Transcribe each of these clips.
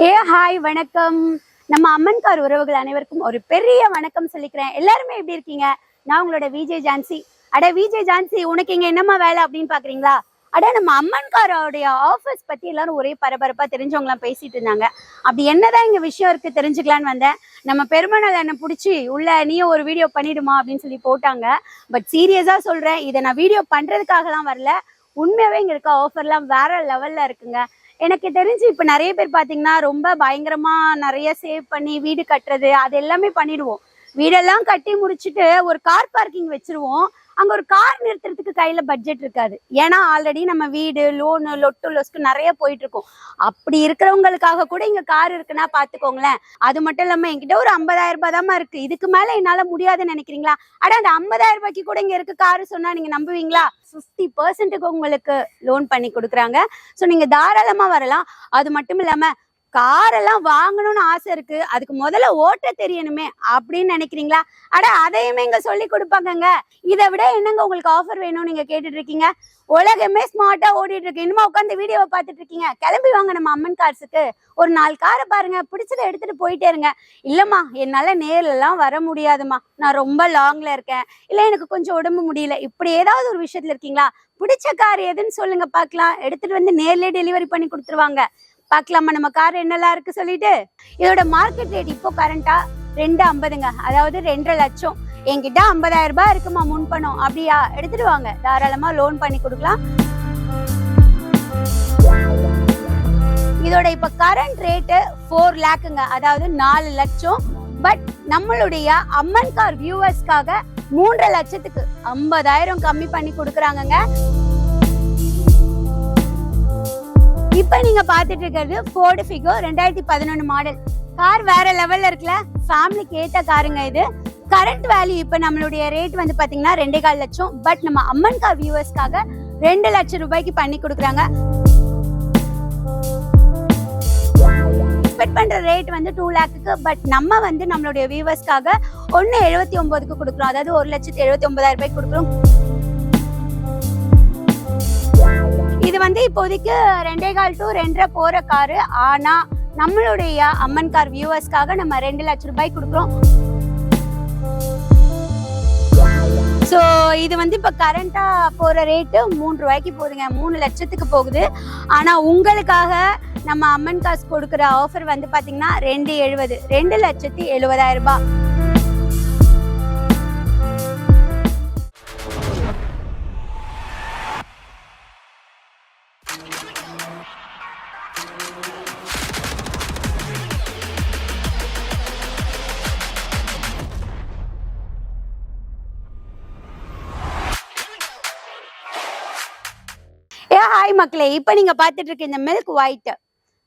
ஏ hi வணக்கம். நம்ம அம்மன்கார் உறவுகள் அனைவருக்கும் ஒரு பெரிய வணக்கம் சொல்லிக்கிறேன். எல்லாருமே எப்படி இருக்கீங்க? நான் உங்களோட விஜய் ஜான்சி. அட விஜய் ஜான்சி உனக்கு இங்க என்னம்மா வேலை அப்படின்னு பாக்குறீங்களா? அட நம்ம அம்மன்காரோடைய ஆஃபீஸ் பத்தி எல்லாரும் ஒரே பரபரப்பா தெரிஞ்சவங்களாம் பேசிட்டு இருந்தாங்க. அப்படி என்னதான் இங்க விஷயம் இருக்கு தெரிஞ்சுக்கலான்னு வந்தேன். நம்ம பெருமனல் என்ன பிடிச்சி உள்ள நீயும் ஒரு வீடியோ பண்ணிடுமா? அப்படின்னு சொல்லி போட்டாங்க. பட் சீரியஸா சொல்றேன் இதை நான் வீடியோ பண்றதுக்காகலாம் வரல. உண்மையாவே இங்க இருக்க ஆஃபர்லாம் வேற லெவல்ல இருக்குங்க. எனக்கு தெரிஞ்சு இப்ப நிறைய பேர் பாத்தீங்கன்னா ரொம்ப பயங்கரமா நிறைய சேவ் பண்ணி வீடு கட்டுறது அது எல்லாமே பண்ணிடுவோம். வீடெல்லாம் கட்டி முடிச்சுட்டு ஒரு கார் பார்க்கிங் வச்சிருவோம். அங்க ஒரு கார் நிறுத்துறதுக்கு கையில பட்ஜெட் இருக்காது. ஏன்னா ஆல்ரெடி நம்ம வீடு லோனு லொட்டு லொஸ்க்கு நிறைய போயிட்டு இருக்கோம். அப்படி இருக்கிறவங்களுக்காக கூட இங்க கார் இருக்குன்னா பாத்துக்கோங்களேன். அது மட்டும் இல்லாம என்கிட்ட ஒரு ஐம்பதாயிரம் ரூபாய் தான் இருக்கு. இதுக்கு மேல என்னால முடியாதுன்னு நினைக்கிறீங்களா? அட அந்த ஐம்பதாயிரம் ரூபாய்க்கு கூட இங்க இருக்கு காரு சொன்னா நீங்க நம்புவீங்களா? ஃபிஃப்டி பர்சன்ட்டுக்கு உங்களுக்கு லோன் பண்ணி கொடுக்குறாங்க. ஸோ நீங்க தாராளமா வரலாம். அது மட்டும் இல்லாம காரெல்லாம் வாங்கணும்னு ஆசை இருக்கு. அதுக்கு முதல்ல ஓட்ட தெரியணுமே அப்படின்னு நினைக்கிறீங்களா? அட அதையுமே இங்க சொல்லி கொடுப்பாங்கங்க. இதை விட என்னங்க உங்களுக்கு ஆஃபர் வேணும்னு நீங்க கேட்டுட்டு இருக்கீங்க உலகமே ஸ்மார்ட்டா ஓடிட்டு இருக்கு இன்னுமா உட்காந்து வீடியோவை பார்த்துட்டு இருக்கீங்க கிளம்பி வாங்க நம்ம அம்மன் கார்ஸுக்கு ஒரு நாலு காரை பாருங்க. பிடிச்சதை எடுத்துட்டு போயிட்டே இருங்க. இல்லம்மா என்னால நேர்லலாம் எல்லாம் வர முடியாதும்மா. நான் ரொம்ப லாங்ல இருக்கேன். இல்ல எனக்கு கொஞ்சம் உடம்பு முடியல. இப்படி ஏதாவது ஒரு விஷயத்துல இருக்கீங்களா? பிடிச்ச கார் எதுன்னு சொல்லுங்க பார்க்கலாம். எடுத்துட்டு வந்து நேர்லயே டெலிவரி பண்ணி கொடுத்துருவாங்க. பார்க்கலாமா நம்ம கார் என்னெல்லாம் இருக்கு சொல்லிட்டு? இதோட மார்க்கெட் ரேட் இப்போ கரண்டா ரெண்டு ஐம்பதுங்க. அதாவது ரெண்டரை லட்சம். என்கிட்ட ஐம்பதாயிரம் ரூபாய் இருக்குமா முன் பணம்? அப்படியா? எடுத்துட்டு வாங்க தாராளமா லோன் பண்ணி கொடுக்கலாம். இதோட இப்ப கரண்ட் ரேட்டு ஃபோர் லேக்குங்க அதாவது நாலு லட்சம். பட் நம்மளுடைய அம்மன் கார் வியூவர்ஸ்க்காக மூன்றரை லட்சத்துக்கு ஐம்பதாயிரம் கம்மி பண்ணி கொடுக்குறாங்கங்க. இப்போ நீங்க பார்த்துட்டு இருக்கிறது ஃபோர்டு ஃபிகோ ரெண்டாயிரத்தி பதினொன்று மாடல் கார் வேற லெவல்ல இருக்குல்ல? ஃபேமிலிக்கு ஏற்ற காருங்க இது. கரண்ட் வேல்யூ இப்போ நம்மளுடைய ரேட் வந்து பார்த்தீங்கன்னா ரெண்டே கால் லட்சம். பட் நம்ம அம்மன் கார் வியூவர்ஸ்க்காக ரெண்டு லட்சம் ரூபாய்க்கு பண்ணி கொடுக்குறாங்க. எக்ஸ்பெக்ட் பண்ணுற ரேட் வந்து டூ லேக்குக்கு பட் நம்ம வந்து நம்மளுடைய வியூவர்ஸ்க்காக ஒன்று எழுபத்தி ஒம்போதுக்கு கொடுக்குறோம். அதாவது ஒரு லட்சத்தி எழுபத்தி ஒன்பதாயிரம் ரூபாய்க்கு கொடுக்குறோம். இது வந்து இப்போதைக்கு ரெண்டே கால் டு ரெண்டரை போற காரு. ஆனா நம்மளுடைய அம்மன் கார் வியூவர்ஸ்க்காக நம்ம ரெண்டு லட்சம் ரூபாய் கொடுக்குறோம். ஸோ இது வந்து இப்போ கரண்ட்டாக போகிற ரேட்டு மூணு ரூபாய்க்கு போகுதுங்க. மூணு லட்சத்துக்கு போகுது. ஆனால் உங்களுக்காக நம்ம அம்மன் காசு கொடுக்குற ஆஃபர் வந்து பார்த்தீங்கன்னா ரெண்டு எழுபது ரெண்டு லட்சத்தி எழுபதாயிரம் ரூபாய். ஹாய் மக்களே இப்போ நீங்க பார்த்துட்டு இருக்க இந்த மில்க் ஒயிட்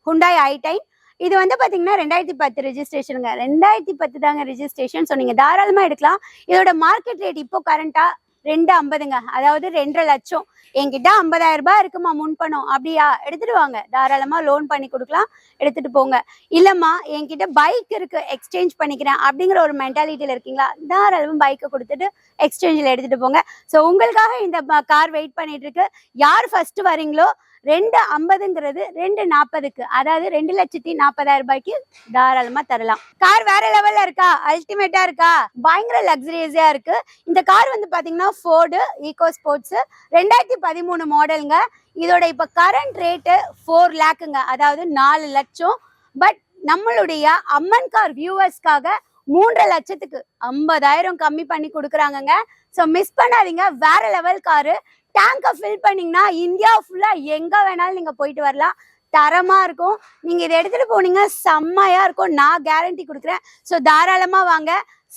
ஹுண்டாய் ஐடைன் இது வந்து பாத்தீங்கன்னா ரெண்டாயிரத்தி பத்து ரெஜிஸ்ட்ரேஷனுங்க ரெண்டாயிரத்தி பத்து தாங்க ரெஜிஸ்ட்ரேஷன் ஸோ நீங்கள் தாராளமா எடுக்கலாம். இதோட மார்க்கெட் ரேட் இப்போ கரண்டா ரெண்டு ஐம்பதுங்க. அதாவது ரெண்டரை லட்சம். என்கிட்ட ஐம்பதாயிரம் ரூபாய் இருக்குமா முன் பணம்? அப்படியா? எடுத்துட்டு வாங்க. தாராளமா லோன் பண்ணி கொடுக்கலாம். எடுத்துட்டு போங்க. இல்லம்மா என்கிட்ட பைக் இருக்கு. எக்ஸ்சேஞ்ச் பண்ணிக்கிறேன். அப்படிங்கிற ஒரு மென்டாலிட்டியில இருக்கீங்களா? தாராளமா பைக்கை கொடுத்துட்டு எக்ஸ்சேஞ்சில் எடுத்துட்டு போங்க. ஸோ உங்களுக்காக இந்த கார் வெயிட் பண்ணிட்டு இருக்கு. யார் ஃபர்ஸ்ட் வரீங்களோ ரெண்டு ஐம்பதுங்கிறது ரெண்டு நாற்பதுக்கு அதாவது ரெண்டு லட்சத்தி நாற்பதாயிரம் ரூபாய்க்கு தாராளமா தரலாம். கார் வேற லெவல்ல இருக்கா? அல்டிமேட்டா இருக்கா? பயங்கர லக்ஸரியஸா இருக்கு. இந்த கார் வந்து பாத்தீங்கன்னா ஃபோர்டு ஈகோ ஸ்போர்ட்ஸ் ரெண்டாயிரத்தி பதிமூணு மாடலுங்க இதோட இப்ப கரண்ட் ரேட்டு ஃபோர் லேக்குங்க அதாவது நாலு லட்சம். பட் நம்மளுடைய அம்மன் கார் வியூவர்ஸ்க்காக மூன்றரை லட்சத்துக்கு ஐம்பதாயிரம் கம்மி பண்ணி கொடுக்குறாங்கங்க. ஸோ மிஸ் பண்ணாதீங்க. வேற லெவல் காரு டேங்கை ஃபில் பண்ணிங்கன்னா இந்தியா ஃபுல்லாக எங்கே வேணாலும் நீங்கள் போயிட்டு வரலாம். தரமாக இருக்கும். நீங்கள் இதை எடுத்துட்டு போனீங்க செம்மையாக இருக்கும். நான் கேரண்டி கொடுக்குறேன். ஸோ தாராளமாக வாங்க.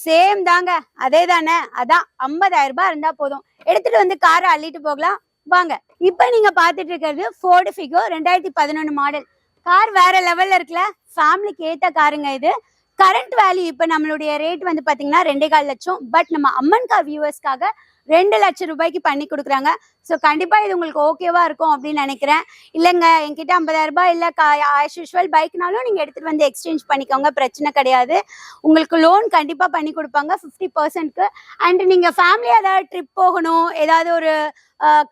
சேம் தாங்க. அதே தானே. அதான் ஐம்பதாயிரம் ரூபாய் இருந்தால் போதும். எடுத்துட்டு வந்து காரை அள்ளிட்டு போகலாம். வாங்க. இப்போ நீங்கள் பார்த்துட்டு இருக்கிறது ஃபோர்டு ஃபிகோ ரெண்டாயிரத்தி பதினொன்று மாடல் கார் வேற லெவலில் இருக்குல்ல. ஃபேமிலிக்கு ஏற்ற காருங்க இது. கரண்ட் வேல்யூ இப்போ நம்மளுடைய ரேட் வந்து பார்த்தீங்கன்னா ரெண்டே கால் லட்சம். பட் நம்ம அம்மன் கார் வியூவர்ஸ்க்காக ரெண்டு லட்சம் ரூபாய்க்கு பண்ணி கொடுக்குறாங்க. ஸோ கண்டிப்பாக இது உங்களுக்கு ஓகேவா இருக்கும் அப்படின்னு நினைக்கிறேன். இல்லைங்க என்கிட்ட ஐம்பதாயிரம் ரூபாய் இல்லை. ஆஸ் யூஷுவல் பைக்னாலும் நீங்கள் எடுத்துகிட்டு வந்து எக்ஸ்சேஞ்ச் பண்ணிக்கோங்க. பிரச்சனை கிடையாது. உங்களுக்கு லோன் கண்டிப்பாக பண்ணி கொடுப்பாங்க. ஃபிஃப்டி பர்சன்ட்க்கு அண்ட் நீங்கள் ஃபேமிலியாக ஏதாவது ட்ரிப் போகணும் ஏதாவது ஒரு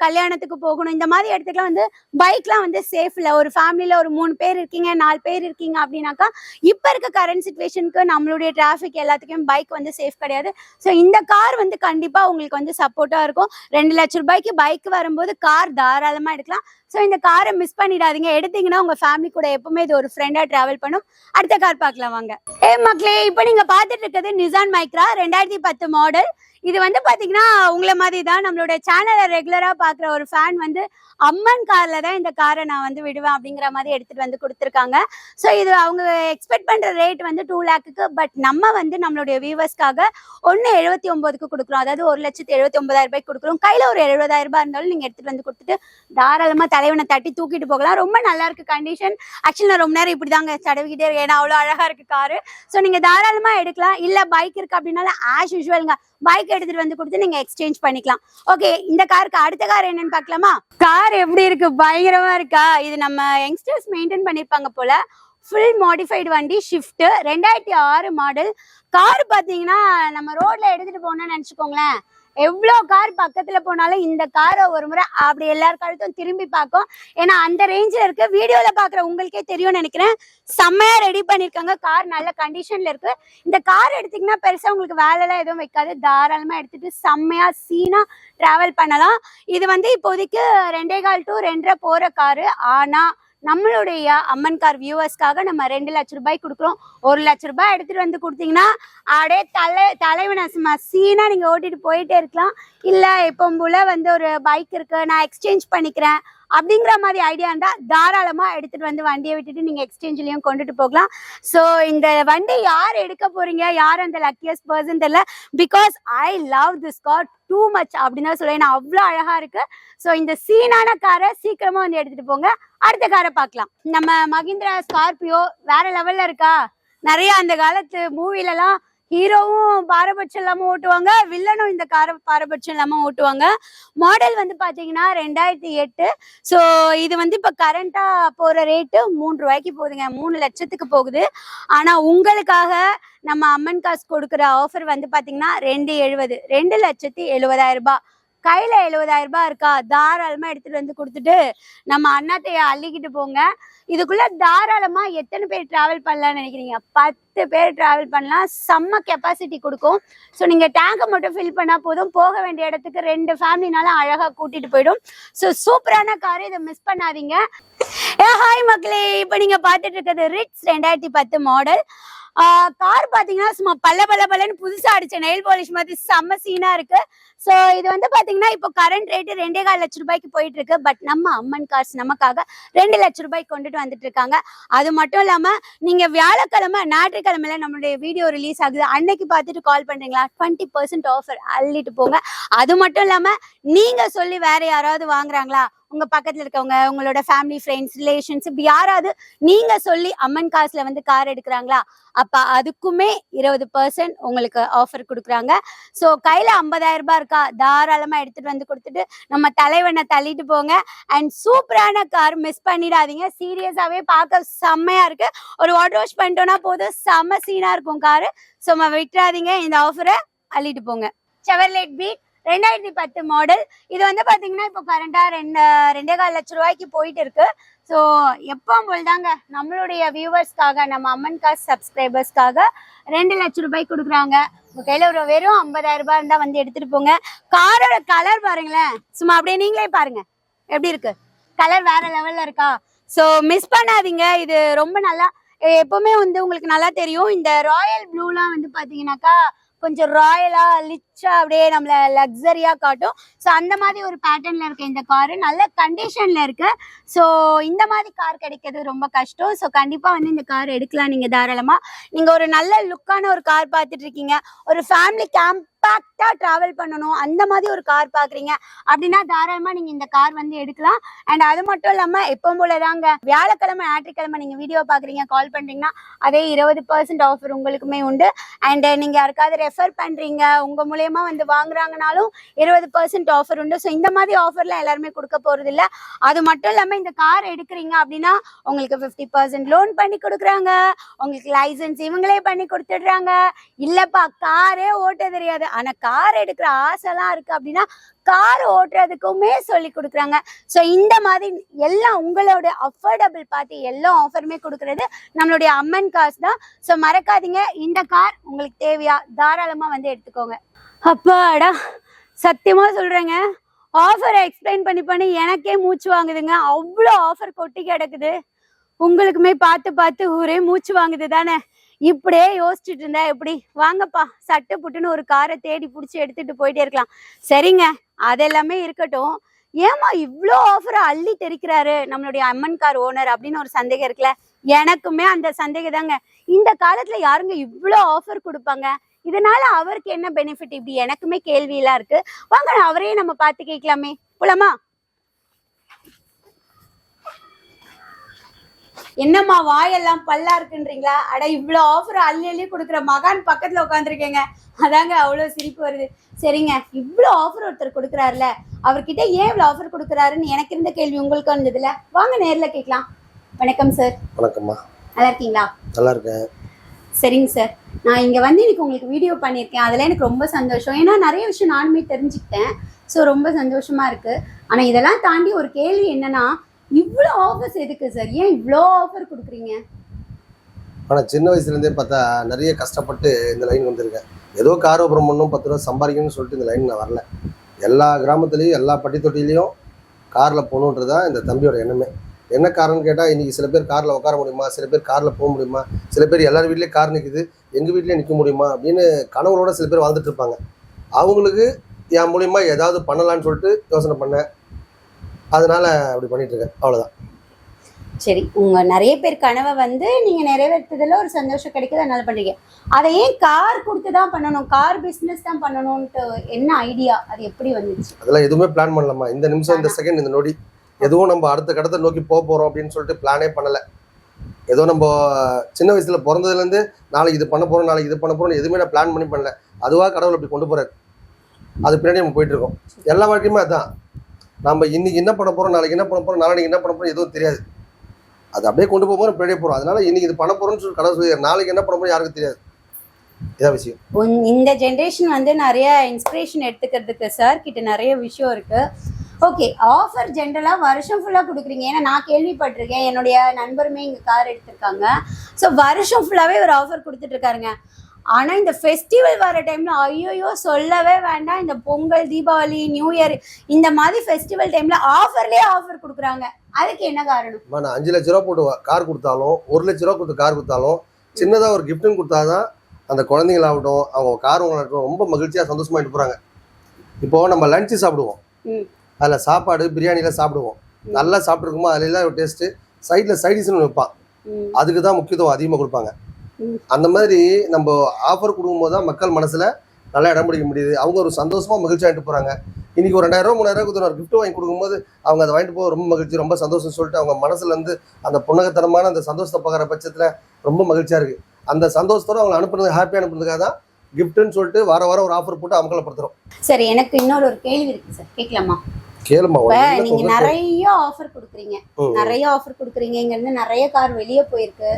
கல்யாணத்துக்கு போகணும் இந்த மாதிரி இடத்துக்குலாம் வந்து பைக்லாம் வந்து சேஃப் இல்லை. ஒரு ஃபேமிலியில் ஒரு மூணு பேர் இருக்கீங்க நாலு பேர் இருக்கீங்க அப்படின்னாக்கா இப்போ இருக்க கரண்ட் சுச்சுவேஷனுக்கு நம்மளுடைய டிராஃபிக் எல்லாத்துக்கும் பைக் வந்து சேஃப் கிடையாது. ஸோ இந்த கார் வந்து கண்டிப்பாக உங்களுக்கு வந்து சப்போர்ட்டாக இருக்கும். ரெண்டு லட்ச ரூபாய்க்கு பைக் வரும்போது கார் தாராளமாக எடுக்கலாம். ஸோ இந்த காரை மிஸ் பண்ணிடாதீங்க. எடுத்தீங்கன்னா உங்கள் ஃபேமிலி கூட எப்பவுமே இது ஒரு ஃப்ரெண்டாக ட்ராவல் பண்ணும். அடுத்த கார் பார்க்கலாம் வாங்க. ஏ மக்களே இப்போ நீங்கள் பார்த்துட்டு இருக்கிறது நிசான் மைக்ரா ரெண்டாயிரத்தி பத்து மாடல் இது வந்து பாத்தீங்கன்னா உங்களை மாதிரி தான் நம்மளோட சேனலை ரெகுலரா பாக்குற ஒரு ஃபேன் வந்து அம்மன் கார்ல தான் இந்த காரை நான் வந்து விடுவேன் அப்படிங்கிற மாதிரி எடுத்துட்டு வந்து கொடுத்துருக்காங்க. ஸோ இது அவங்க எக்ஸ்பெக்ட் பண்ற ரேட் வந்து டூ லேக்குக்கு பட் நம்ம வந்து நம்மளுடைய வியூவர்ஸ்க்காக ஒன்று எழுபத்தி ஒன்பதுக்கு கொடுக்குறோம். அதாவது ஒரு லட்சத்தி எழுபத்தி ஒன்பதாயிரம் ரூபாய்க்கு கொடுக்குறோம். கையில ஒரு எழுபதாயிரம் ரூபாய் இருந்தாலும் நீங்க எடுத்துட்டு வந்து கொடுத்துட்டு தாராளமா தலைவனை தட்டி தூக்கிட்டு போகலாம். ரொம்ப நல்லா இருக்கு கண்டிஷன் ஆக்சுவலி நான் ரொம்ப நேரம் இப்படி தாங்க தடவிக்கிட்டே இருக்கேன். ஏன்னா அவ்வளோ அழகா இருக்கு காரு ஸோ நீங்க தாராளமா எடுக்கலாம். இல்ல பைக் இருக்கு அப்படின்னாலும் ஆஸ் யூஸ்வல்ங்க பைக் எடுத்துட்டு வந்து கொடுத்து நீங்க எக்ஸ்சேஞ்ச் பண்ணிக்கலாம். ஓகே இந்த காருக்கு அடுத்த கார் என்னன்னு பார்க்கலாமா? கார் எப்படி இருக்கு? பயங்கரமா இருக்கா? இது நம்ம யங்ஸ்டர்ஸ் மெயின்டைன் பண்ணிருப்பாங்க போல. ஃபுல் மாடிஃபைடு வண்டி ஷிஃப்ட் ரெண்டாயிரத்தி ஆறு மாடல் கார் பாத்தீங்கன்னா நம்ம ரோட்ல எடுத்துட்டு போனோம்னு நினச்சிக்கோங்களேன். எவ்வளோ கார் பக்கத்துல போனாலும் இந்த காரை ஒரு முறை அப்படி எல்லார் காலத்தும் திரும்பி பார்க்கும். ஏன்னா அந்த ரேஞ்சில் இருக்கு வீடியோல பாக்குற உங்களுக்கே தெரியும்னு நினைக்கிறேன். செம்மையா ரெடி பண்ணிருக்காங்க கார் நல்ல கண்டிஷன்ல இருக்கு. இந்த கார் எடுத்தீங்கன்னா பெருசா உங்களுக்கு வேலைலாம் எதுவும் வைக்காது. தாராளமா எடுத்துட்டு செம்மையா சீனா டிராவல் பண்ணலாம். இது வந்து இப்போதைக்கு ரெண்டே கால் டு ரெண்டரை போற காரு ஆனா நம்மளுடைய அம்மன் கார் வியூவர்ஸ்க்காக நம்ம ரெண்டு லட்ச ரூபாய் கொடுக்குறோம். ஒரு லட்ச ரூபாய் எடுத்துட்டு வந்து கொடுத்தீங்கன்னா அப்படியே தலை தலைவனை சும்மா சீனா நீங்க ஓட்டிட்டு போயிட்டே இருக்கலாம். இல்ல இப்போ போல வந்து ஒரு பைக் இருக்கு. நான் எக்ஸ்சேஞ்ச் பண்ணிக்கிறேன். அப்படிங்கிற மாதிரி ஐடியா இருந்தால் தாராளமாக எடுத்துகிட்டு வந்து வண்டியை விட்டுட்டு நீங்கள் எக்ஸ்சேஞ்சிலையும் கொண்டுட்டு போகலாம். ஸோ இந்த வண்டி யார் எடுக்க போகிறீங்க யார் அந்த லக்கியஸ்ட் பர்சன் தெரியல? Because I love this car too much அப்படின்னு தான் சொல்லுவேன் ஏன்னா அவ்வளோ அழகாக இருக்குது ஸோ இந்த சீனான காரை சீக்கிரமாக வந்து எடுத்துகிட்டு போங்க. அடுத்த காரை பார்க்கலாம். நம்ம மஹிந்திரா ஸ்கார்பியோ வேற லெவலில் இருக்கா? நிறைய அந்த காலத்து மூவிலலாம் ஹீரோவும் பாரபட்சம் இல்லாம ஓட்டுவாங்க வில்லனும் இந்த கார பாரபட்சம் இல்லாம ஓட்டுவாங்க. மாடல் வந்து பாத்தீங்கன்னா ரெண்டாயிரத்தி எட்டு. ஸோ இது வந்து இப்போ கரண்டா போற ரேட்டு மூன்று ரூபாய்க்கு போகுதுங்க. மூணு லட்சத்துக்கு போகுது. ஆனா உங்களுக்காக நம்ம அம்மன் காசு கொடுக்குற ஆஃபர் வந்து பாத்தீங்கன்னா ரெண்டு எழுபது ரெண்டு லட்சத்தி எழுபதாயிரம் ரூபாய். கையில் எழுபதாயிரம் ரூபாய் இருக்கா? தாராளமாக எடுத்துகிட்டு வந்து கொடுத்துட்டு நம்ம அண்ணாத்தையை அள்ளிக்கிட்டு போங்க. இதுக்குள்ளே தாராளமாக எத்தனை பேர் ட்ராவல் பண்ணலாம்னு நினைக்கிறீங்க? பத்து பேர் ட்ராவல் பண்ணலாம். செம்ம கெப்பாசிட்டி கொடுக்கும். ஸோ நீங்கள் டேங்கை மட்டும் ஃபில் பண்ணால் போதும். போக வேண்டிய இடத்துக்கு ரெண்டு ஃபேமிலினாலும் அழகாக கூட்டிட்டு போயிடும். ஸோ சூப்பரான கார் இதை மிஸ் பண்ணாதீங்க. ஏ ஹாய் மக்களே. இப்போ நீங்கள் பார்த்துட்டு இருக்கிறது ரிட்ஸ் ரெண்டாயிரத்தி பத்து மாடல் கார் பாத்தீங்கன்னா சும்மா பல்ல பல்ல பல்லன்னு புதுசா அடிச்ச நெயில் பாலிஷ் மாதிரி செம்ம சீனா இருக்கு. ஸோ இது வந்து பாத்தீங்கன்னா இப்போ கரண்ட் ரேட்டு ரெண்டே கால் லட்ச ரூபாய்க்கு போயிட்டு இருக்கு. பட் நம்ம அம்மன் கார்ஸ் நமக்காக ரெண்டு லட்ச ரூபாய்க்கு கொண்டுட்டு வந்துட்டு இருக்காங்க. அது மட்டும் இல்லாம நீங்க வியாழக்கிழமை ஞாயிற்றுக்கிழமையில நம்மளுடைய வீடியோ ரிலீஸ் ஆகுது. அன்னைக்கு பார்த்துட்டு கால் பண்றீங்களா? டுவெண்ட்டி பர்சன்ட் ஆஃபர் அள்ளிட்டு போங்க. அது மட்டும் இல்லாம நீங்க சொல்லி வேற யாராவது வாங்குறாங்களா? உங்க பக்கத்துல இருக்கவங்க உங்களோட ஃபேமிலி ஃப்ரெண்ட்ஸ் ரிலேஷன்ஸ் இப்படி யாராவது நீங்க சொல்லி அம்மன் காசுல வந்து கார் எடுக்கிறாங்களா? அப்ப அதுக்குமே இருபது பர்சன்ட் உங்களுக்கு ஆஃபர் கொடுக்குறாங்க. ஸோ கையில ஐம்பதாயிரம் ரூபாய் இருக்கா? தாராளமா எடுத்துட்டு வந்து கொடுத்துட்டு நம்ம தலைவனை தள்ளிட்டு போங்க. அண்ட் சூப்பரான கார் மிஸ் பண்ணிடாதீங்க. சீரியஸாவே பார்க்க செம்மையா இருக்கு. ஒரு வாட் வாஷ் பண்ணிட்டோம்னா போதும். செம்ம சீனா இருக்கும் காரு ஸோ விட்டுறாதீங்க. இந்த ஆஃபரை அள்ளிட்டு போங்க. செவர்லேட் பீட் ரெண்டாயிரத்தி பத்து மாடல் இது வந்து பார்த்தீங்கன்னா இப்போ கரண்டாக ரெண்டு ரெண்டே கால் லட்ச ரூபாய்க்கு போயிட்டு இருக்கு ஸோ எப்போ போல்தாங்க நம்மளுடைய வியூவர்ஸ்க்காக நம்ம அம்மன் காசு சப்ஸ்கிரைபர்ஸ்க்காக ரெண்டு லட்ச ரூபாய் கொடுக்குறாங்க. உங்கள் கையில் ஒரு வெறும் ஐம்பதாயிரம் ரூபாய் இருந்தால் வந்து எடுத்துகிட்டு போங்க. காரோட கலர் பாருங்களேன். சும்மா அப்படியே நீங்களே பாருங்க. எப்படி இருக்கு? கலர் வேற லெவலில் இருக்கா? ஸோ மிஸ் பண்ணாதீங்க. இது ரொம்ப நல்லா எப்போவுமே எப்பவுமே வந்து உங்களுக்கு நல்லா தெரியும். இந்த ராயல் ப்ளூலாம் வந்து பார்த்தீங்கன்னாக்கா கொஞ்சம் ராயலாக லிச் ரிச்சா அப்படியே நம்மள லக்ஸரியா காட்டும். ஸோ அந்த மாதிரி ஒரு பேட்டர்ன்ல இருக்க இந்த காரு நல்ல கண்டிஷன்ல இருக்கு. ஸோ இந்த மாதிரி கார் கிடைக்கிறது ரொம்ப கஷ்டம். ஸோ கண்டிப்பா வந்து இந்த கார் எடுக்கலாம் நீங்க தாராளமா. நீங்க ஒரு நல்ல லுக்கான ஒரு கார் பார்த்துட்டு இருக்கீங்க ஒரு ஃபேமிலி கேம்பாக்டா ட்ராவல் பண்ணணும். அந்த மாதிரி ஒரு கார் பார்க்குறீங்க. அப்படின்னா தாராளமாக நீங்க இந்த கார் வந்து எடுக்கலாம். அண்ட் அது மட்டும் இல்லாமல் எப்பவும் போல தாங்க வியாழக்கிழமை ஞாயிற்றுக்கிழமை நீங்கள் வீடியோ பார்க்குறீங்க கால் பண்ணுறீங்கன்னா அதே இருபது பர்சன்ட் ஆஃபர் உங்களுக்குமே உண்டு. அண்ட் நீங்கள் யாருக்காவது ரெஃபர் பண்ணுறீங்க உங்கள் மூலியமா மூலயமா வந்து வாங்குறாங்கனாலும் இருபது பர்சன்ட் ஆஃபர் உண்டு. ஸோ இந்த மாதிரி ஆஃபர்லாம் எல்லாருமே கொடுக்க போறது இல்லை அது மட்டும் இல்லாம இந்த கார் எடுக்கிறீங்க அப்படின்னா உங்களுக்கு ஃபிஃப்டி பர்சன்ட் லோன் பண்ணி கொடுக்குறாங்க. உங்களுக்கு லைசன்ஸ் இவங்களே பண்ணி கொடுத்துடுறாங்க. இல்லப்பா காரே ஓட்ட தெரியாது. ஆனா கார் எடுக்கிற ஆசைலாம் இருக்கு அப்படின்னா கார் ஓட்டுறதுக்குமே சொல்லி கொடுக்குறாங்க. ஸோ இந்த மாதிரி எல்லாம் உங்களோட அஃபோர்டபுள் பார்த்து எல்லா ஆஃபருமே கொடுக்கறது நம்மளுடைய அம்மன் காசு தான். ஸோ மறக்காதீங்க. இந்த கார் உங்களுக்கு தேவையா? தாராளமா வந்து எடுத்துக்கோங்க. அப்பாடா சத்தியமா சொல்றேங்க. ஆஃபரை எக்ஸ்பிளைன் பண்ணி பண்ணி எனக்கே மூச்சு வாங்குதுங்க. அவ்வளோ ஆஃபர் கொட்டி கிடக்குது. உங்களுக்குமே பார்த்து பார்த்து ஒரே மூச்சு வாங்குது தானே. இப்படியே யோசிச்சுட்டு இருந்தா எப்படி? வாங்கப்பா சட்டு புட்டுன்னு ஒரு காரை தேடி பிடிச்சி எடுத்துட்டு போயிட்டே இருக்கலாம். சரிங்க அதெல்லாமே இருக்கட்டும். ஏமா இவ்வளோ ஆஃபரை அள்ளி தெரிக்கிறாரு நம்மளுடைய அம்மன் கார் ஓனர் அப்படின்னு ஒரு சந்தேகம் இருக்குல்ல? எனக்குமே அந்த சந்தேகம் தாங்க இந்த காலத்துல யாருங்க இவ்வளோ ஆஃபர் கொடுப்பாங்க? இதனால அவருக்கு என்ன பெனிஃபிட் இப்படி எனக்குமே கேள்வியெல்லாம் இருக்கு. வாங்க அவரையே நம்ம பார்த்து கேட்கலாமே. போலாமா? என்னம்மா வாயெல்லாம் பல்லா இருக்குன்றீங்களா? அட இவ்வளோ ஆஃபர் அள்ளி அள்ளி கொடுக்குற மகான் பக்கத்துல உட்காந்துருக்கேங்க அதாங்க அவ்வளோ சிரிப்பு வருது. சரிங்க இவ்வளோ ஆஃபர் ஒருத்தர் கொடுக்குறாருல அவர்கிட்ட ஏன் இவ்வளோ ஆஃபர் கொடுக்குறாருன்னு எனக்கு இருந்த கேள்வி உங்களுக்கு வந்ததுல வாங்க நேர்ல கேட்கலாம். வணக்கம் சார் வணக்கம்மா. நல்லா இருக்கீங்களா? நல்லா இருக்கேன். சரிங்க சார் நான் இங்கே வந்து இன்னைக்கு உங்களுக்கு வீடியோ பண்ணியிருக்கேன். அதில் எனக்கு ரொம்ப சந்தோஷம். ஏன்னா நிறைய விஷயம் நானுமே தெரிஞ்சுக்கிட்டேன். ஸோ ரொம்ப சந்தோஷமா இருக்கு. ஆனால் இதெல்லாம் தாண்டி ஒரு கேள்வி என்னன்னா இவ்வளோ ஆஃபர்ஸ் எதுக்கு சார் ஏன் இவ்வளோ ஆஃபர் கொடுக்குறீங்க? ஆனால் சின்ன வயசுலேருந்தே பார்த்தா நிறைய கஷ்டப்பட்டு இந்த லைன் வந்திருக்கேன். ஏதோ கார் ஓபரம் பண்ணும் பத்து ரூபா சம்பாதிக்கணும்னு சொல்லிட்டு இந்த லைன் நான் வரல. எல்லா கிராமத்துலேயும் எல்லா பட்டி தொட்டிலையும் காரில் போகணுன்றது தான் இந்த தம்பியோட எண்ணமே. என்ன காரணம்னு கேட்டால் இன்றைக்கி சில பேர் காரில் உட்கார முடியுமா? சில பேர் காரில் போக முடியுமா? சில பேர் எல்லார் வீட்லேயும் கார் நிற்குது எங்கள் வீட்லேயே நிற்க முடியுமா? அப்படின்னு கனவுகளோட சில பேர் வாழ்ந்துட்டு இருப்பாங்க. அவங்களுக்கு என் மூலியமா ஏதாவது பண்ணலான்னு சொல்லிட்டு யோசனை பண்ணேன் அதனால அப்படி பண்ணிட்டு இருக்கேன். அவ்வளோதான் சரி உங்க நிறைய பேர் கனவை வந்து நீங்க நிறைவேற்றதுல ஒரு சந்தோஷம் கிடைக்குது அதனால பண்றீங்க. அதை ஏன் கார் கொடுத்து தான் பண்ணணும்? கார் பிசினஸ் தான் பண்ணணும்ட்டு என்ன ஐடியா அது எப்படி வந்துச்சு? அதெல்லாம் எதுவுமே பிளான் பண்ணலாமா இந்த நிமிஷம் இந்த செகண்ட் இந்த நொடி. எதுவும் நம்ம அடுத்த கடத்தை நோக்கி போக போகிறோம் அப்படின்னு சொல்லிட்டு பிளானே பண்ணலை. ஏதோ நம்ம சின்ன வயசுல பிறந்ததுலேருந்து நாளைக்கு இது பண்ண போகிறோம் நாளைக்கு இது பண்ண போகிறோம் எதுவுமே நான் பிளான் பண்ணி பண்ணல. அதுவாக கடவுள் அப்படி கொண்டு போகிறார் அது பின்னாடி நம்ம போயிட்டு இருக்கோம். எல்லா வாழ்க்கையுமே அதான். நம்ம இன்னைக்கு என்ன பண்ண போகிறோம் நாளைக்கு என்ன பண்ண போகிறோம் நாளைக்கு என்ன பண்ண போகிறோம் எதுவும் தெரியாது. அது அப்படியே கொண்டு போகும்போது போகிறோம் பின்னாடியே போகிறோம் அதனால இன்னைக்கு இது பண்ண போகிறோம்னு சொல்லி கடவுள் சொல்லி நாளைக்கு என்ன பண்ண போகிறோம் யாருக்கும் தெரியாது. இதான் விஷயம். இந்த ஜென்ரேஷன் வந்து நிறைய இன்ஸ்பிரேஷன் எடுத்துக்கிறதுக்கு சார் கிட்ட நிறைய விஷயம் இருக்கு. ஓகே ஆஃபர் ஜென்ரலா வருஷம் ஃபுல்லா கொடுக்குறீங்க. ஏன்னா நான் கேள்விப்பட்டிருக்கேன். என்னுடைய நண்பருமே இங்க கார் எடுத்திருக்காங்க. ஸோ வருஷம் ஃபுல்லாவே ஒரு ஆஃபர் கொடுத்துட்டு இருக்காருங்க. ஆனா இந்த ஃபெஸ்டிவல் வர டைம்ல ஐயோயோ சொல்லவே வேண்டாம். இந்த பொங்கல் தீபாவளி நியூ இயர் இந்த மாதிரி ஃபெஸ்டிவல் டைம்ல ஆஃபர்லயே ஆஃபர் கொடுக்குறாங்க. அதுக்கு என்ன காரணம்? நான் அஞ்சு லட்ச ரூபா போட்டு கார் கொடுத்தாலும் ஒரு லட்ச ரூபா கொடுத்து கார் கொடுத்தாலும் சின்னதாக ஒரு கிஃப்ட்னு கொடுத்தாதான் அந்த குழந்தைங்களாகட்டும் அவங்க கார் வாங்கலாகட்டும் ரொம்ப மகிழ்ச்சியாக சந்தோஷமாயிட்டு போகிறாங்க இப்போ நம்ம லஞ்சு சாப்பிடுவோம். ம். அதில் சாப்பாடு பிரியாணிலாம் சாப்பிடுவோம். நல்லா சாப்பிட்ருக்குமோ அதில் எல்லாம் ஒரு டேஸ்ட்டு சைடில் சைடிஷ்னு வைப்பான். அதுக்கு தான் முக்கியத்துவம் அதிகமாக கொடுப்பாங்க. அந்த மாதிரி நம்ம ஆஃபர் கொடுக்கும்போது தான் மக்கள் மனசில் நல்லா இடம் பிடிக்க முடியுது. அவங்க ஒரு சந்தோஷமா மகிழ்ச்சியாகிட்டு போகிறாங்க இன்னைக்கு ஒரு ரெண்டாயிரம் ரூபா மூணாயிரம் கொடுத்து ஒரு gift வாங்கி கொடுக்கும்போது அவங்க அதை வாங்கிட்டு போக ரொம்ப மகிழ்ச்சி ரொம்ப சந்தோஷம் சொல்லிட்டு அவங்க மனசுல இருந்து அந்த புன்னகத்தனமான அந்த சந்தோஷத்தை பார்க்குற பட்சத்தில் ரொம்ப மகிழ்ச்சியாக இருக்குது அந்த சந்தோஷத்தோட அவங்க அனுப்புறது ஹாப்பியாக அனுப்புறதுக்காக தான் கிஃப்ட்டுன்னு சொல்லிட்டு வார வாரம் ஒரு ஆஃபர் போட்டு அமக்கலப்படுத்துறோம் சரி எனக்கு இன்னொரு ஒரு கேள்வி இருக்கு சார். கேட்கலாமா? கேளுமா நீங்க நிறைய ஆஃபர் கொடுக்குறீங்க. நிறைய ஆஃபர் கொடுக்குறீங்க இங்க இருந்து நிறைய கார் வெளியே போயிருக்கு.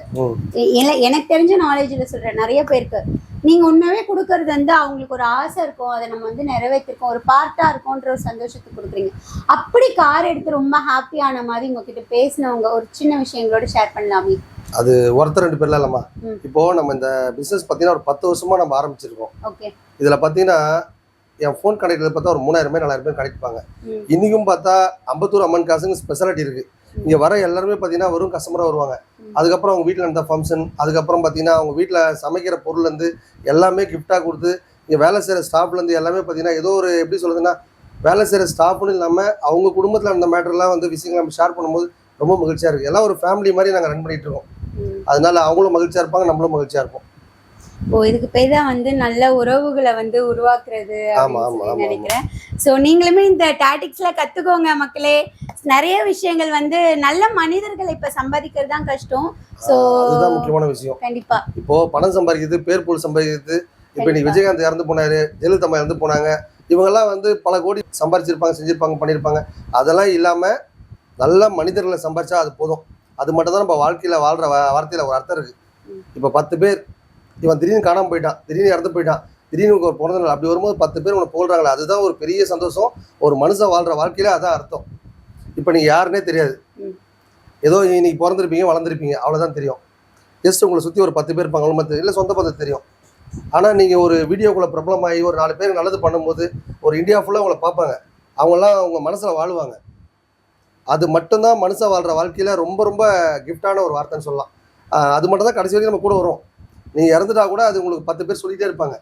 எனக்கு தெரிஞ்ச நாலேஜ்ல சொல்றேன். நிறைய பேருக்கு. நீங்க உண்மையாவே கொடுக்கறது வந்து அவங்களுக்கு ஒரு ஆசை இருக்கும். அதை நம்ம வந்து நிறைவேற்றிருக்கோம். ஒரு பார்ட்டா இருக்கும்ன்ற ஒரு சந்தோஷத்துக்கு கொடுக்குறீங்க. அப்படி கார் எடுத்து ரொம்ப ஹாப்பியான மாதிரி உங்ககிட்ட பேசினவங்க ஒரு சின்ன விஷயங்களோட ஷேர் பண்ணலாமே? அது ஒருத்தர் ரெண்டு பேர்லாம் இல்லைம்மா. இப்போ நம்ம இந்த பிஸ்னஸ் பார்த்தீங்கன்னா ஒரு பத்து வருஷமா நம்ம ஆரம்பிச்சிருக்கோம். ஓகே இதில் பார்த்தீங்கன்னா என் ஃபோன் கனெக்டில் பார்த்தா ஒரு மூணாயிரம் பேர் நாலாயிரம் பேர் கனெக்ட். இன்னைக்கும் பார்த்தா அம்பத்தூர் அம்மன் காசுன்னு ஸ்பெஷாலிட்டி இருக்கு. இங்கே வர எல்லாருமே பார்த்தீங்கன்னா வெறும் கஸ்டமராக வருவாங்க. அதுக்கப்புறம் அவங்க வீட்டில் நடந்த ஃபங்க்ஷன் அதுக்கப்புறம் பார்த்தீங்கன்னா அவங்க வீட்டில் சமைக்கிற பொருள்லேருந்து எல்லாமே கிஃப்டாக கொடுத்து இங்கே வேலை செய்கிற ஸ்டாஃப்லேருந்து எல்லாமே பார்த்தீங்கன்னா ஏதோ ஒரு எப்படி சொல்றதுன்னா வேலை செய்கிற ஸ்டாஃப்னு இல்லாமல் அவங்க குடும்பத்தில் நடந்த மேட்டர்லாம் வந்து விஷயங்கள் நம்ம ஷேர் பண்ணும்போது ரொம்ப மகிழ்ச்சியாக இருக்குது எல்லாம் ஒரு ஃபேமிலி மாதிரி நாங்கள் ரன் பண்ணிட்டு இருக்கோம். அதனால அவங்களும் மகிழ்ச்சியாக இருப்பாங்க நம்மளும் மகிழ்ச்சியாக இருப்போம் ஓ இதுக்கு பேர் தான் வந்து நல்ல உறவுகளை வந்து உருவாக்குறது நினைக்கிறேன். ஸோ நீங்களுமே இந்த டாட்டிக்ஸ்ல கத்துக்கோங்க மக்களே. நிறைய விஷயங்கள் வந்து நல்ல மனிதர்கள் இப்ப சம்பாதிக்கிறது தான் கஷ்டம். ஸோ அதுதான் முக்கியமான விஷயம். கண்டிப்பா. இப்போ பணம் சம்பாதிக்கிறது பேர் புகழ் சம்பாதிக்கிறது இப்போ இன்னைக்கு விஜயகாந்த் இறந்து போனாரு ஜெயலலிதா இறந்து போனாங்க இவங்கெல்லாம் வந்து பல கோடி சம்பாரிச்சிருப்பாங்க செஞ்சிருப்பாங்க பண்ணியிருப்பாங்க அதெல்லாம் இல்லாமல் நல்ல மனிதர்களை சம்பாரிச்சா அது போதும். அது மட்டும் தான் நம்ம வாழ்க்கையில் வாழ்கிற வார்த்தையில் ஒரு அர்த்தம் இருக்குது இப்போ பத்து பேர் இவன் திடீர்னு காணாமல் போயிட்டான் திடீர்னு இறந்து போயிட்டான் திடீர்னு ஒரு பிறந்த நாள் அப்படி வரும்போது பத்து பேர் உன்னை போடுறாங்களே அதுதான் ஒரு பெரிய சந்தோஷம் ஒரு மனுஷன் வாழ்கிற வாழ்க்கையில அதான் அர்த்தம். இப்போ நீங்கள் யாருன்னே தெரியாது. ஏதோ இன்னைக்கு பிறந்திருப்பீங்க வளர்ந்துருப்பீங்க அவ்வளோதான் தெரியும். ஜஸ்ட் உங்களை சுற்றி ஒரு பத்து பேர் இருப்பாங்க மத்த இல்லை சொந்த பந்தம் தெரியும். ஆனால் நீங்கள் ஒரு வீடியோக்குள்ளே பிரபலமாகி ஒரு நாலு பேர் நல்லது பண்ணும்போது ஒரு இந்தியா ஃபுல்லாக உங்களை பார்ப்பாங்க. அவங்கெல்லாம் உங்க மனசில் வாழுவாங்க. அது மட்டும்தான் மனுஷன் வாழ்கிற வாழ்க்கையில் ரொம்ப ரொம்ப கிஃப்டான ஒரு வார்த்தைன்னு சொல்லலாம். அது மட்டும் தான் கடைசி வரைக்கும் நம்ம கூட வரும். நீங்கள் இறந்துட்டா கூட அது உங்களுக்கு பத்து பேர் சொல்லிகிட்டே இருப்பாங்க.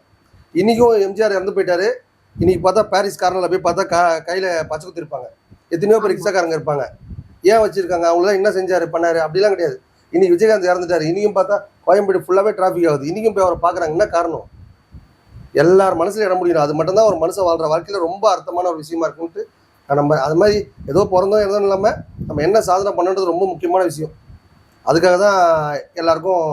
இன்றைக்கும் எம்ஜிஆர் இறந்து போயிட்டாரு. இன்னைக்கு பார்த்தா பாரிஸ் கார்னரில் போய் பார்த்தா கா கையில் பச்சை குத்திருப்பாங்க எத்தனையோ பேர் ரிக்ஷாக்காரங்க இருப்பாங்க. ஏன் வச்சுருக்காங்க? அவங்களாம் என்ன செஞ்சார் பண்ணாரு? அப்படிலாம் கிடையாது. இன்னைக்கு விஜயகாந்த் இறந்துட்டாரு. இன்றைக்கும் பார்த்தா கோயம்பேடு ஃபுல்லாகவே டிராஃபிக் ஆகுது. இன்றைக்கும் போய் அவரை பார்க்குறாங்க. என்ன காரணம்? எல்லார் மனசில் இட முடியும் அது மட்டும்தான் ஒரு மனுஷன் வாழ்கிற வாழ்க்கையில் ரொம்ப அர்த்தமான ஒரு விஷயமா இருக்குன்ட்டு நம்ம அது மாதிரி ஏதோ பிறந்தோம் எதுவும் இல்லாமல் நம்ம என்ன சாதனை பண்ணுன்றது ரொம்ப முக்கியமான விஷயம். அதுக்காக தான் எல்லாருக்கும்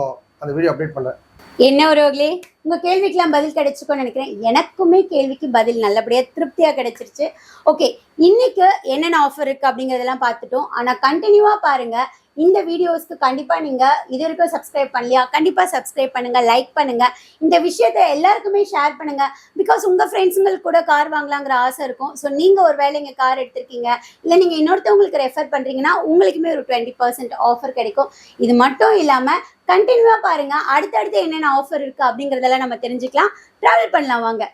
அந்த வீடியோ அப்டேட் பண்ணுறேன் என்ன உறவுகளே? உங்க கேள்விக்கெல்லாம் பதில் கிடைச்சிக்கோன்னு நினைக்கிறேன். எனக்குமே கேள்விக்கு பதில் நல்லபடியா திருப்தியா கிடைச்சிருச்சு. ஓகே இன்னைக்கு என்னென்ன ஆஃபர் இருக்கு அப்படிங்கறதெல்லாம் பார்த்துட்டோம். ஆனா கண்டினியூவா பாருங்க. இந்த வீடியோஸ்க்கு கண்டிப்பாக நீங்கள் இது வரைக்கும் சப்ஸ்கிரைப் பண்ணலையா கண்டிப்பாக சப்ஸ்கிரைப் பண்ணுங்கள் லைக் பண்ணுங்கள் இந்த விஷயத்த எல்லாருக்குமே ஷேர் பண்ணுங்கள் பிகாஸ் உங்கள் ஃப்ரெண்ட்ஸுங்களுக்கு கூட கார் வாங்கலாங்கிற ஆசை இருக்கும். ஸோ நீங்கள் ஒரு வேளை இங்கே கார் எடுத்திருக்கீங்க இல்லை நீங்கள் இன்னொருத்தவங்களுக்கு ரெஃபர் பண்ணுறீங்கன்னா உங்களுக்குமே ஒரு டுவெண்ட்டி பர்சன்ட் ஆஃபர் கிடைக்கும். இது மட்டும் இல்லாமல் கண்டினியூவாக பாருங்கள் அடுத்தடுத்து என்னென்ன ஆஃபர் இருக்குது அப்படிங்கிறதெல்லாம் நம்ம தெரிஞ்சுக்கலாம். ட்ராவல் பண்ணலாம் வாங்க.